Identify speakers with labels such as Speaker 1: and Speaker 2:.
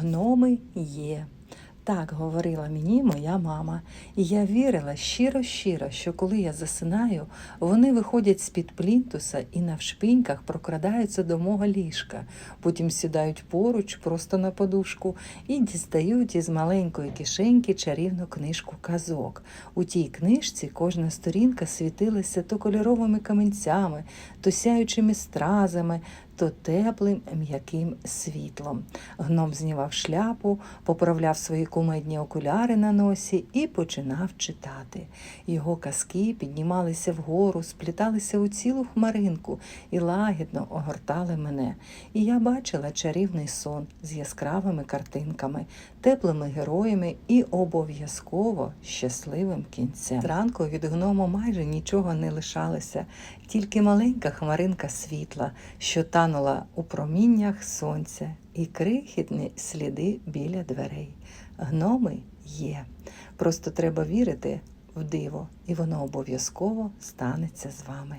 Speaker 1: Гноми є. Так говорила мені моя мама, і я вірила щиро-щиро, що коли я засинаю, вони виходять з-під плінтуса і навшпиньках прокрадаються до мого ліжка, потім сідають поруч просто на подушку і дістають із маленької кишеньки чарівну книжку казок. У тій книжці кожна сторінка світилася то кольоровими каменцями, то сяючими стразами, то теплим м'яким світлом. Гном знімав шляпу, поправляв свої кумедні окуляри на носі і починав читати. Його казки піднімалися вгору, спліталися у цілу хмаринку і лагідно огортали мене. І я бачила чарівний сон з яскравими картинками, теплими героями і обов'язково щасливим кінцем. Зранку від гному майже нічого не лишалося, тільки маленька хмаринка світла, що танула у проміннях сонця, і крихітні сліди біля дверей. Гноми є. Просто треба вірити в диво, і воно обов'язково станеться з вами.